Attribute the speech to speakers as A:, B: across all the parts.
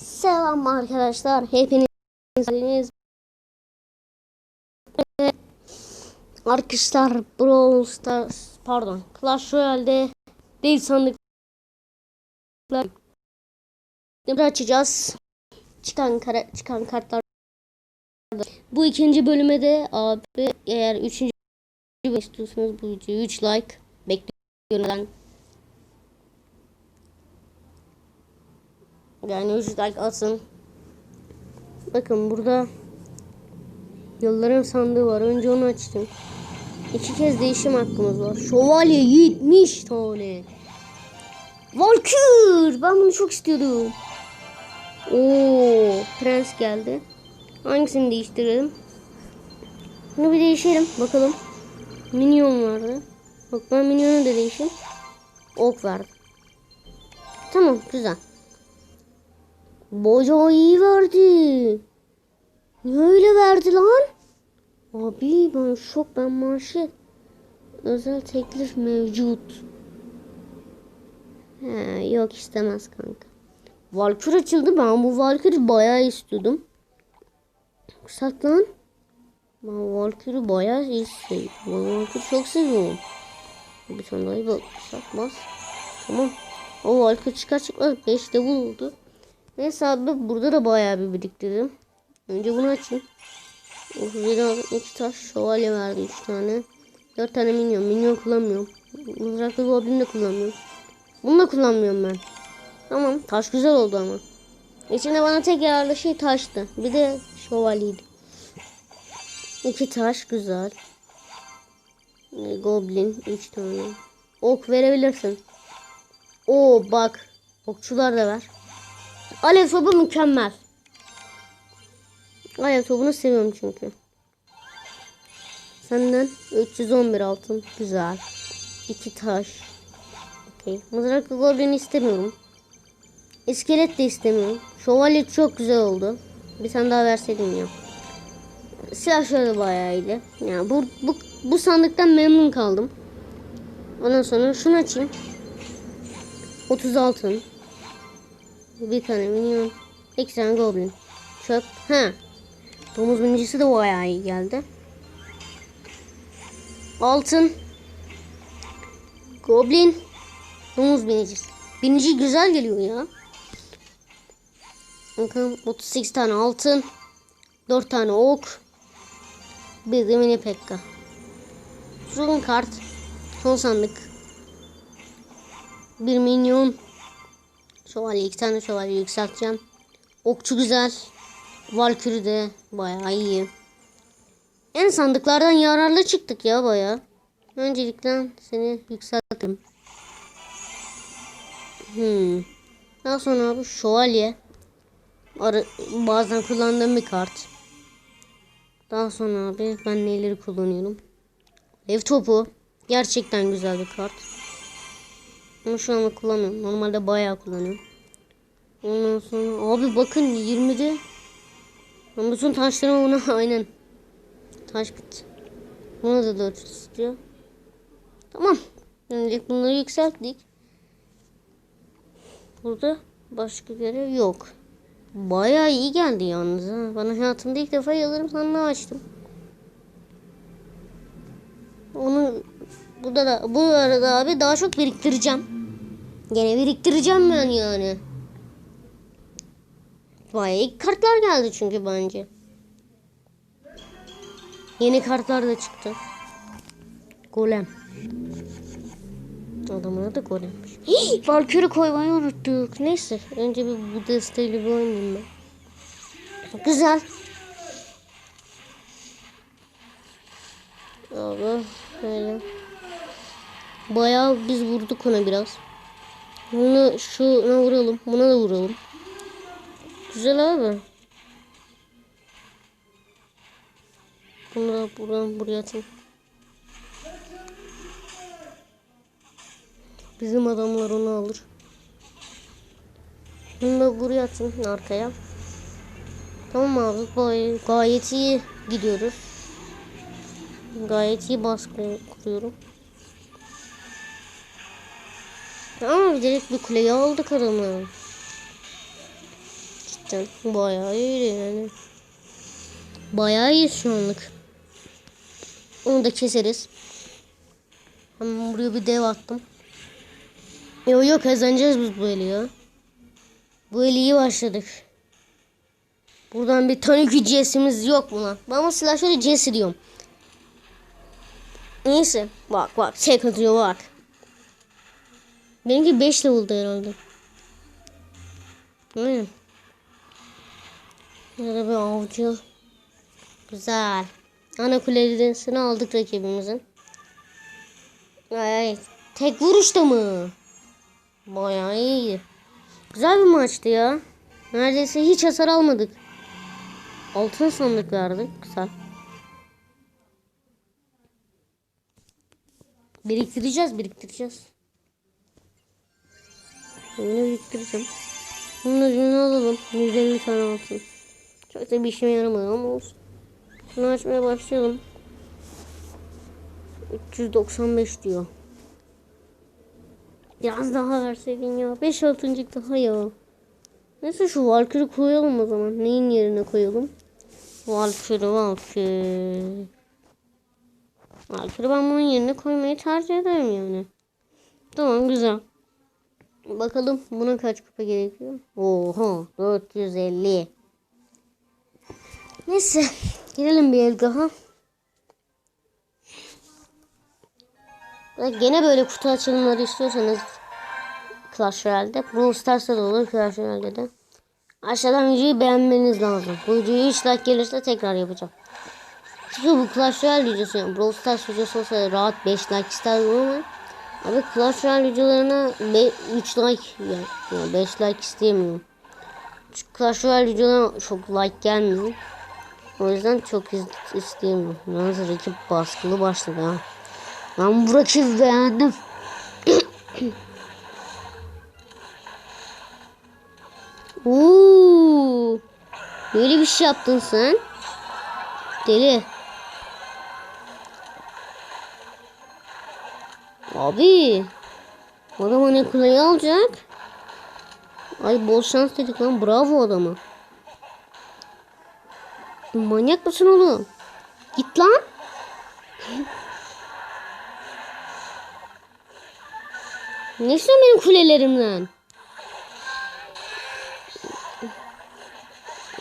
A: Selam arkadaşlar. Hepiniz. Evet. Arkadaşlar Brawl Stars pardon Clash Royale'de değil sandıklar açacağız. Çıkan kara, çıkan kartlar bu ikinci bölüme de abi eğer üçüncü istiyorsanız bu videoyu 3 like bekliyorum. Yani 3 like atın. Bakın burada yılların sandığı var. Önce onu açtım. İki kez değişim hakkımız var. Şövalye 70 tane. Valkür. Ben bunu çok istiyordum. Oo, prens geldi. Hangisini değiştirelim? Bunu bir değişelim. Bakalım. Minyon vardı. Bak ben minyonu da değişim. Ok verdim. Tamam güzel. Bayağı iyi verdi. Niye öyle verdi lan? Abi ben şok ben manşet. Özel teklif mevcut. He, yok istemez kanka. Valkür açıldı. Ben bu Valkür'ü bayağı istiyordum. Saklan. Ben Valkür'ü bayağı iyi seviyorum. Ben Valkür'ü çok seviyorum. Bir tane daha bak. Sakmaz. Tamam. O Valkür çıkar çıkmaz 5 level oldu. Neyse abi burada da bayağı bir biriktirdim. Önce bunu açayım. 37 aldım. 2 taş şövalye verdi 3 tane. 4 tane minyon. Minyon kullanmıyorum. Mızraklı goblin de kullanmıyorum. Bunu da kullanmıyorum ben. Tamam taş güzel oldu ama. İçinde bana tek yararlı şey taştı. Bir de şövalyeydi. İki taş güzel. Ee, Goblin 3 tane. Ok verebilirsin. Oo bak. Okçular da ver. Alev topu mükemmel. Alev topunu seviyorum çünkü. Senden 311 altın. Güzel. İki taş. Okey. Mızraklı goblin istemiyorum. İskelet de istemiyorum. Şövalye çok güzel oldu. Bir tane daha verseydim ya. Silah şöyle bayağı iyiydi. Yani bu, bu, bu sandıktan memnun kaldım. Ondan sonra şunu açayım. 30 altın. Bir tane minyon. İki tane goblin. Çöp. Ha. Domuz binicisi de bayağı iyi geldi. Altın. Goblin. Domuz binicisi. Binici güzel geliyor ya. Bakın 38 tane altın. 4 tane ok. Bir de mini pekka. Son kart. Son sandık. Bir minyon. Şövalye iki tane şövalye yükselteceğim. Okçu güzel. Valkürü de bayağı iyi. En sandıklardan yararlı çıktık ya bayağı. Öncelikle seni yükselttim. Hmm. Daha sonra abi şövalye. Ara, bazen kullandığım bir kart. Daha sonra abi ben neleri kullanıyorum. Ev topu. Gerçekten güzel bir kart. Ama şu anda kullanmıyorum. Normalde bayağı kullanıyorum. Ondan sonra abi bakın 20'de ben bütün taşlarımı buna aynen taş bitti. Buna da 4 istiyor. Tamam. Şimdilik bunları yükselttik. Burada başka görev yok. Bayağı iyi geldi yalnız ha. Bana hayatımda ilk defa yıldırım sandığı açtım. Onu burada da bu arada abi daha çok biriktireceğim. Gene biriktireceğim ben yani. Bayağı kartlar geldi çünkü bence. Yeni kartlar da çıktı. Golem. Adamın adı Golem'miş. Hii, Valkyrie koymayı unuttuk. Neyse. Önce bir bu desteğiyle bir oynayayım ben. Güzel. Abi böyle. Bayağı biz vurduk ona biraz. Bunu şuna vuralım. Buna da vuralım. Güzel abi. Bunu da buradan buraya atayım. Bizim adamlar onu alır. Bunu da buraya atın arkaya. Tamam abi gay gayet iyi gidiyoruz. Gayet iyi baskı kuruyorum. Tamam direkt bir kuleyi aldık adamı. cidden. Bayağı iyi yani. Bayağı iyi şu anlık. Onu da keseriz. Hemen buraya bir dev attım. Yok yok kazanacağız biz bu eli ya. Bu eli iyi başladık. Buradan bir tane Jesse'miz yok mu lan? Ben bu silah şöyle Jesse diyorum. Neyse. Bak bak. Tek atıyor bak. Benimki 5 level'da herhalde. Hmm. Burada bir avcı. Güzel. Ana kulesini aldık rakibimizin. Ay, tek vuruşta mı? Bayağı iyi. Güzel bir maçtı ya. Neredeyse hiç hasar almadık. Altın sandık verdik. Güzel. Biriktireceğiz, biriktireceğiz. Bunu biriktireceğim. Bunun ödülünü alalım. 150 tane altın. Çok da bir işime yaramadı ama olsun. Bunu açmaya başlayalım. 395 diyor. Biraz daha verseydin ya. 5 altıncık daha ya. Neyse şu Valkyrie koyalım o zaman. Neyin yerine koyalım? Valkyrie, Valkyrie. Valkyrie ben bunun yerine koymayı tercih ederim yani. Tamam güzel. Bakalım buna kaç kupa gerekiyor? Oha 450. Neyse girelim bir el daha. Gene böyle kutu açılımları istiyorsanız Clash Royale'de Brawl Stars'ta da olur Clash Royale'de de. Aşağıdan videoyu beğenmeniz lazım. Bu videoyu 3 like gelirse tekrar yapacağım. Çünkü bu Clash Royale videosu yani Brawl Stars videosu olsa rahat 5 like isterdim ama Abi Clash Royale videolarına 3 like yani, yani 5 like istemiyorum. Çünkü Clash Royale videolarına çok like gelmiyor. O yüzden çok iz isteyemiyorum. Yalnız rakip baskılı başladı ha. Ben bu rakibi beğendim. Oo! Böyle bir şey yaptın sen. Deli. Abi. Adam hani kuleyi alacak. Ay bol şans dedik lan. Bravo adama. Manyak mısın oğlum? Git lan. ne istiyorsun benim kulelerimden?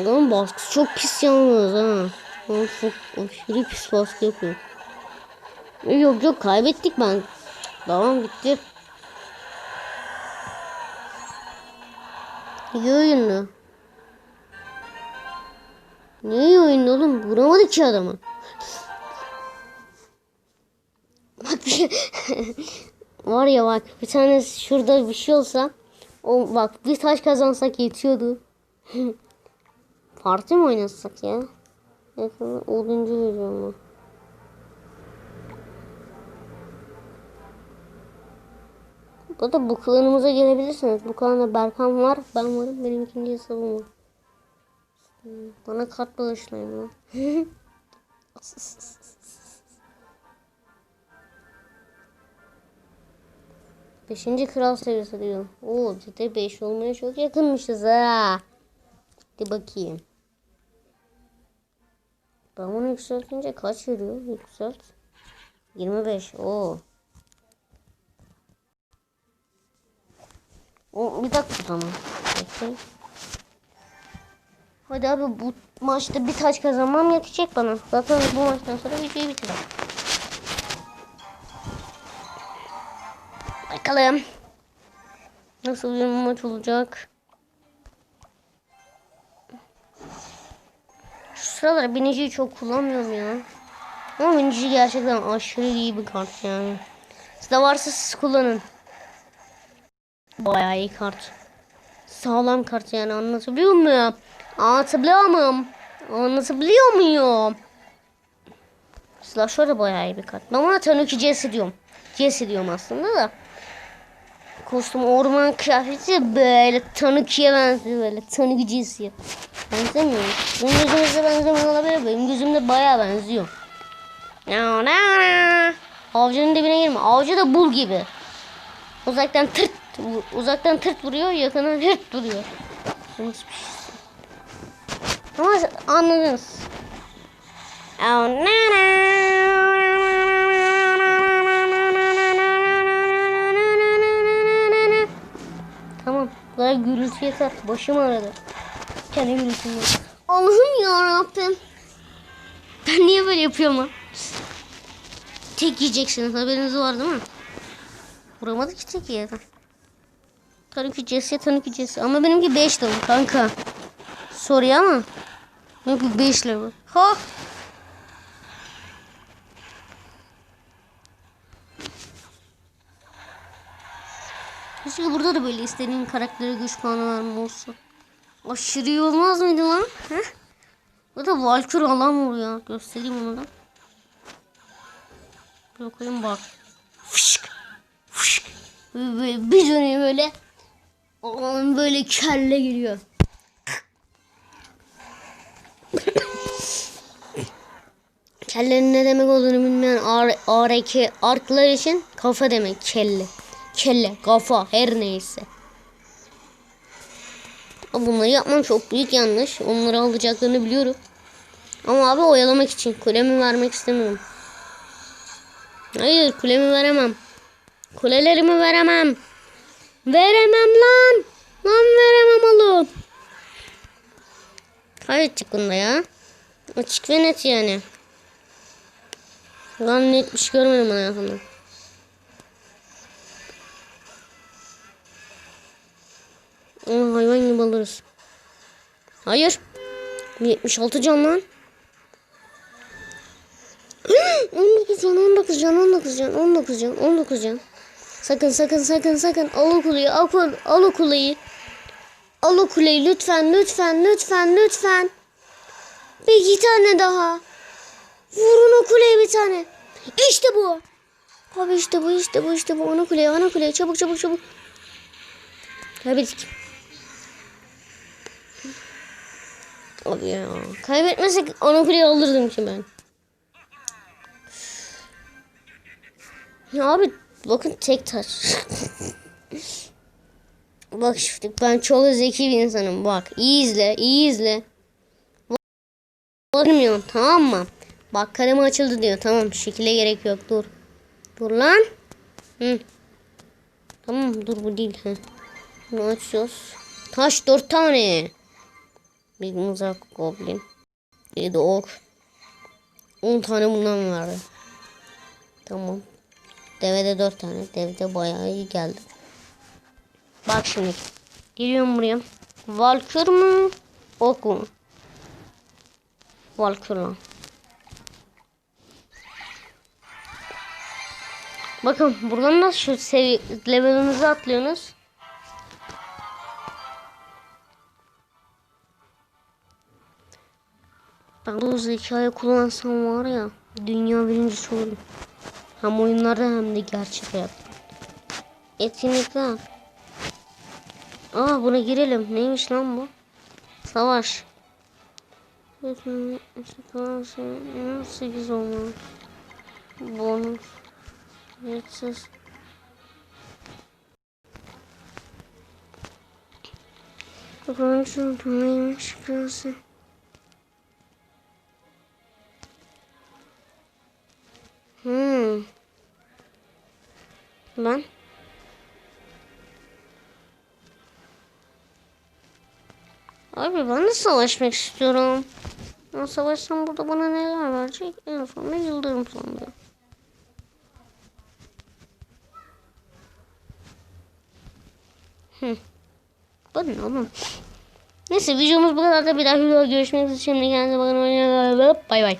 A: Adamın baskısı çok pis yalnız ha. Adam çok aşırı pis baskı yapıyor. Yok yok kaybettik ben. Tamam bitti. İyi oyundu. Ne iyi oyundu oğlum? Vuramadı ki adamı. Bak bir Var ya bak bir tane şurada bir şey olsa o bak bir taş kazansak yetiyordu. Parti mi oynasak ya? Yakında oduncu vereceğim ben. Bu da bu klanımıza gelebilirsiniz. Bu klanda Berkan var. Ben varım. Benim ikinci hesabım var. Bana kart bağışlayın lan. Beşinci kral seviyesi diyor. Oo ciddi beş olmaya çok yakınmışız ha. Hadi bakayım. Ben bunu yükseltince kaç veriyor? Yükselt. 25. Oo. O bir dakika tamam. Bekle. Hadi abi bu maçta bir taç kazanmam yetecek bana. Zaten bu maçtan sonra videoyu bitireceğim. Bakalım. Nasıl bir maç olacak? Şu sıralar biniciyi çok kullanmıyorum ya. Ama binici gerçekten aşırı iyi bir kart yani. Sizde varsa siz kullanın. Bayağı iyi kart. Sağlam kart yani anlatabiliyor muyum? Anlatabiliyor muyum? Anlatabiliyor muyum? Slasher da bayağı iyi bir kart. Ben ona Tanuki Jesse diyorum. Jesse diyorum aslında da. Kostüm orman kıyafeti böyle Tanuki'ye benziyor böyle. Tanuki Jesse'ye. Benzemiyor. Benim gözümüzde benzemiyor olabilir. Benim gözümde bayağı benziyor. Avcının dibine girme. Avcı da bul gibi. Uzaktan tırt uzaktan tırt vuruyor, yakından. Nasıl bir şey? Ama anladınız. Oh, na, na. Tamam. Kadar gürültü yeter. Başım ağrıdı. Kendi gürültüm. Allah'ım yarabbim. Ben niye böyle yapıyorum lan? Tek yiyeceksiniz. Haberiniz var değil mi? Vuramadı ki tek yerden. Tanuki Jesse, Tanuki Jesse. Ama benimki 5 level kanka. Sorry ama. Benimki 5 level. Ha! Keşke burada da böyle istediğin karaktere güç puanı verme olsa. Aşırı iyi olmaz mıydı lan? Heh? Bu da Valkür alan vuruyor. Göstereyim onu da. Bakayım bak. Fışk. Fışk. Böyle bir dönüyor böyle. Onun böyle kelle giriyor. Kellenin ne demek olduğunu bilmeyen ARK arklar için kafa demek kelle. Kelle, kafa her neyse. Bunları yapmam çok büyük yanlış. Onları alacaklarını biliyorum. Ama abi oyalamak için kulemi vermek istemiyorum. Hayır kulemi veremem. Kulelerimi veremem. Veremem lan. Lan veremem oğlum. Kaybettik bunda ya. Açık ve net yani. Lan netmiş görmedim hayatımda. Aa, hayvan gibi alırız. Hayır. 76 can lan. 19 can, 19 can, 19 can, 19 can, 19 can. Sakın sakın sakın sakın al o kuleyi, al, al o kuleyi. Al o kuleyi lütfen, lütfen, lütfen, lütfen. Bir iki tane daha. Vurun o kuleye bir tane. İşte bu. Abi işte bu, işte bu, işte bu. Ana kuleye, ana kuleye. Çabuk, çabuk, çabuk. Kaybettik. Abi ya. Kaybetmesek ana kuleyi alırdım ki ben. Ya abi bakın tek taş. Bak şimdi ben çok zeki bir insanım. Bak iyi izle, iyi izle. Olmuyor tamam mı? Bak kalemi açıldı diyor. Tamam şekile gerek yok. Dur. Dur lan. Hı. Tamam dur bu değil. Hı. Bunu açıyoruz. Taş dört tane. Bir mızrak goblin. Yedi ok. On tane bundan vardı. Tamam. Devede dört tane. Devede bayağı iyi geldi. Bak şimdi. Geliyorum buraya. Valkür mü? Ok? Valkür lan. Bakın buradan da şu seviye levelinizi atlıyorsunuz. Ben bu zekayı kullansam var ya dünya birincisi olurum. Hem oyunlarda hem de gerçek hayatta. Etkinlikler. Aa buna girelim. Neymiş lan bu? Savaş. 8 olmalı. Bonus. Yetsiz. Şu neymiş burası. Hmm. Lan. Abi ben de savaşmak istiyorum. Ben savaşsam burada bana neler verecek? En sonunda yıldırım sandı. Hı. Bu ne oğlum? Neyse videomuz bu kadar da bir daha görüşmek üzere. Şimdi kendinize bakın. Bay bay.